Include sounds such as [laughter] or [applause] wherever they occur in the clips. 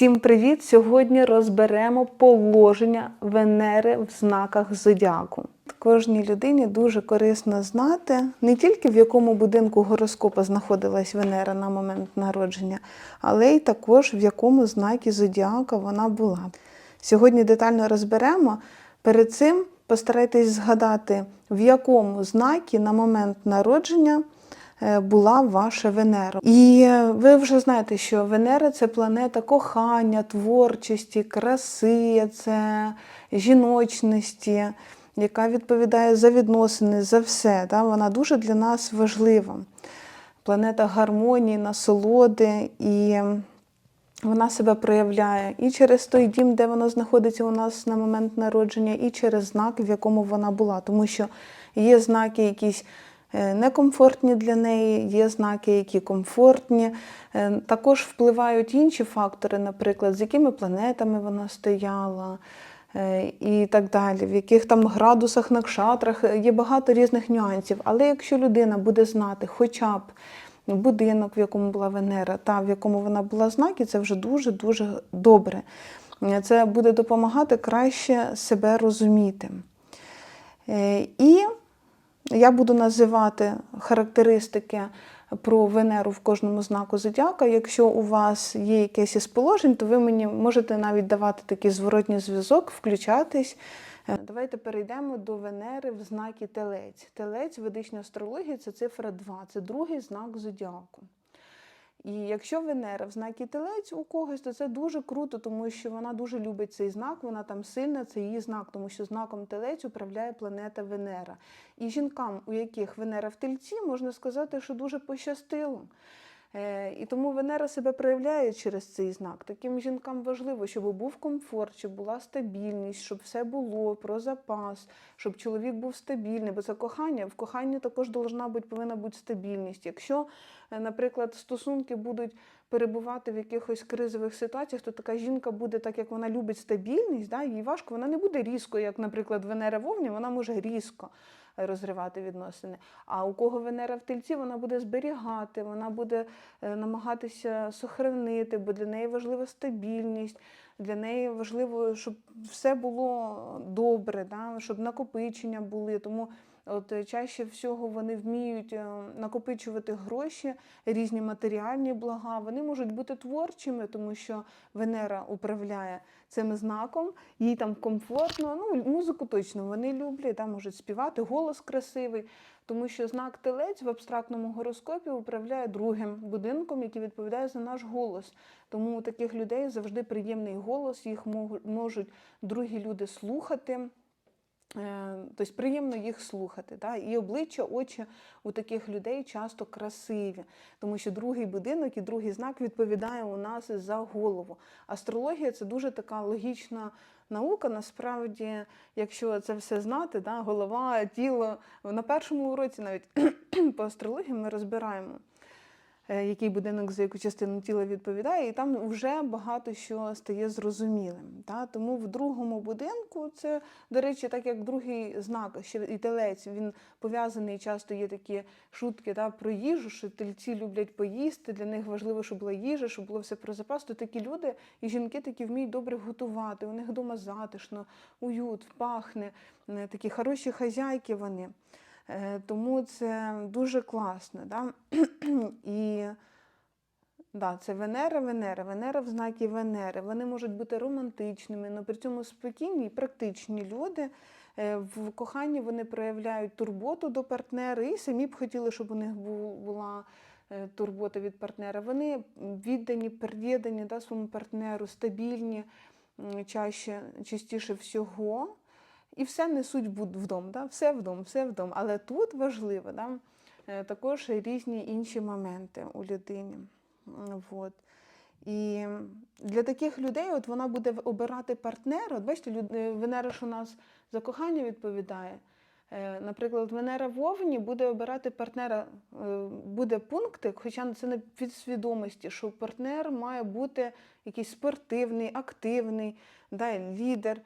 Всім привіт! Сьогодні розберемо положення Венери в знаках зодіаку. Кожній людині дуже корисно знати не тільки в якому будинку гороскопа знаходилась Венера на момент народження, але й також в якому знакі зодіака вона була. Сьогодні детально розберемо. Перед цим постарайтесь згадати, в якому знакі на момент народження була ваша Венера. І е, ви вже знаєте, що Венера це планета кохання, творчості, краси, це жіночності, яка відповідає за відносини, за все. Да? Вона дуже для нас важлива. Планета гармонії, насолоди і вона себе проявляє і через той дім, де вона знаходиться у нас на момент народження, і через знак, в якому вона була. Тому що є знаки якісь е, некомфортні для неї, є знаки, які комфортні. Е, Також впливають інші фактори, наприклад, з якими планетами вона стояла. е, І так далі, в яких там градусах, накшатрах е, є багато різних нюансів. Але якщо людина буде знати хоча б будинок, в якому була Венера, та в якому вона була знаки, це вже дуже-дуже добре. Це буде допомагати краще себе розуміти. Е, І я буду називати характеристики про Венеру в кожному знаку зодіака. Якщо у вас є якесь із положень, то ви мені можете навіть давати такий зворотній зв'язок, включатись. Е, Давайте перейдемо до Венери в знакі Телець. Телець в ведичній астрології це цифра 2, це другий знак зодіаку. І якщо Венера в знакі Телець у когось, то це дуже круто, тому що вона дуже любить цей знак, вона там сильна, це її знак, тому що знаком Телець управляє планета Венера. І жінкам, у яких Венера в Тельці, можна сказати, що дуже пощастило. Е, І тому Венера себе проявляє через цей знак. Таким жінкам важливо, щоб був комфорт, щоб була стабільність, щоб все було про запас, щоб чоловік був стабільний, бо це кохання. В коханні також должна бути, повинна бути стабільність. Якщо, е, наприклад, стосунки будуть перебувати в якихось кризових ситуаціях, то така жінка буде, так як вона любить стабільність, да, їй важко, вона не буде різко, як, наприклад, Венера в Овні, вона може різко розривати відносини. А у кого Венера в тельці, вона буде зберігати, вона буде е, намагатися сохранити, бо для неї важлива стабільність, для неї важливо, щоб все було добре, да? щоб накопичення були. Тому От е, чаще всього вони вміють е, накопичувати гроші, різні матеріальні блага. Вони можуть бути творчими, тому що Венера управляє цим знаком, їй там комфортно. Ну, музику точно вони люблять, там можуть співати, голос красивий. Тому що знак телець в абстрактному гороскопі управляє другим будинком, який відповідає за наш голос. Тому у таких людей завжди приємний голос, їх можуть- можуть другі люди слухати. Е, Тобто приємно їх слухати. Да? І обличчя, очі у таких людей часто красиві, тому що другий будинок і другий знак відповідає у нас за голову. Астрологія це дуже така логічна наука. Насправді, якщо це все знати, да? голова, тіло. На першому уроці навіть [clears throat] по астрології ми розбираємо який будинок за яку частину тіла відповідає, і там вже багато що стає зрозумілим. Та? Тому в другому будинку це, до речі, так як другий знак, ще і телець, він пов'язаний часто є такі шутки та, про їжу, що тельці люблять поїсти, для них важливо, щоб була їжа, щоб було все про запас. То такі люди і жінки такі вміють добре готувати. У них вдома затишно, уют, пахне, е, такі хороші хазяйки вони. Е, Тому це дуже класно. Да? [clears throat] І да, це Венера, Венера, Венера в знакі Венери. Вони можуть бути романтичними, але при цьому спокійні і практичні люди. Е, В коханні вони проявляють турботу до партнера і самі б хотіли, щоб у них була е, турбота від партнера. Вони віддані, передані да, своєму партнеру, стабільні, чаще, частіше всього. І все несуть вдома, да? все вдома, все вдома. Але тут важливо да? е, також різні інші моменти у людині. М, Вот. І для таких людей от вона буде обирати партнера. От бачите, е, Венера ж у нас за кохання відповідає. Е, Наприклад, Венера в Овні буде обирати партнера, буде пунктик, хоча це не підсвідомості, що партнер має бути якийсь спортивний, активний, да, лідер,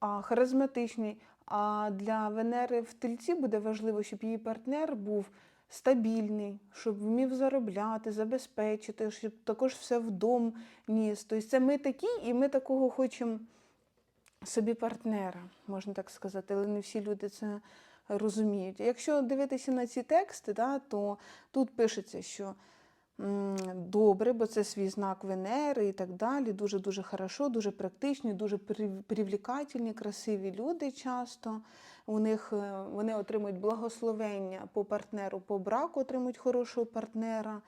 а харизматичний. А для Венери в тельці буде важливо, щоб її партнер був стабільний, щоб вмів заробляти, забезпечити, щоб також все вдома ніс. Тобто це ми такі, і ми такого хочемо собі партнера, можна так сказати, але не всі люди це розуміють. Якщо дивитися на ці тексти, да, то тут пишеться, що добре, бо це свій знак Венери і так далі. Дуже-дуже хорошо, дуже практичні, дуже прив- привлекательні, красиві люди часто. У них е, вони отримують благословення по партнеру, по браку, отримують хорошого партнера.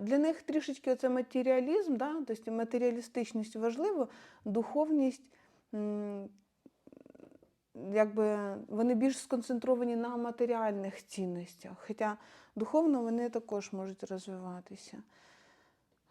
Для них трішечки оце матеріалізм, да? тобто матеріалістичність важливо, духовність якби вони більш сконцентровані на матеріальних цінностях, хоча духовно вони також можуть розвиватися.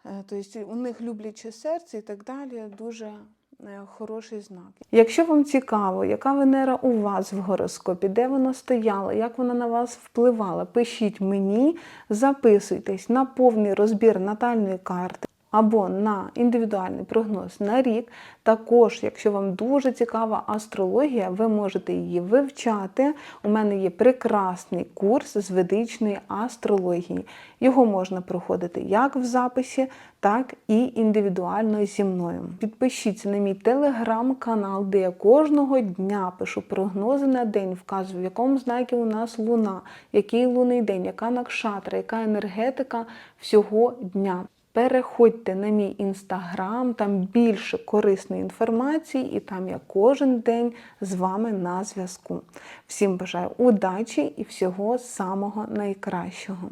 Е, Тобто у них любляче серце і так далі дуже е, хороший знак. Якщо вам цікаво, яка Венера у вас в гороскопі, де вона стояла, як вона на вас впливала, пишіть мені, записуйтесь на повний розбір натальної карти. Або на індивідуальний прогноз на рік. Також, якщо вам дуже цікава астрологія, ви можете її вивчати. У мене є прекрасний курс з ведичної астрології. Його можна проходити як в записі, так і індивідуально зі мною. Підпишіться на мій телеграм-канал, де я кожного дня пишу прогнози на день, вказую, в якому знакі у нас луна, який лунний день, яка накшатра, яка енергетика всього дня. Переходьте на мій інстаграм, там більше корисної інформації, і там я кожен день з вами на зв'язку. Всім бажаю удачі і всього самого найкращого.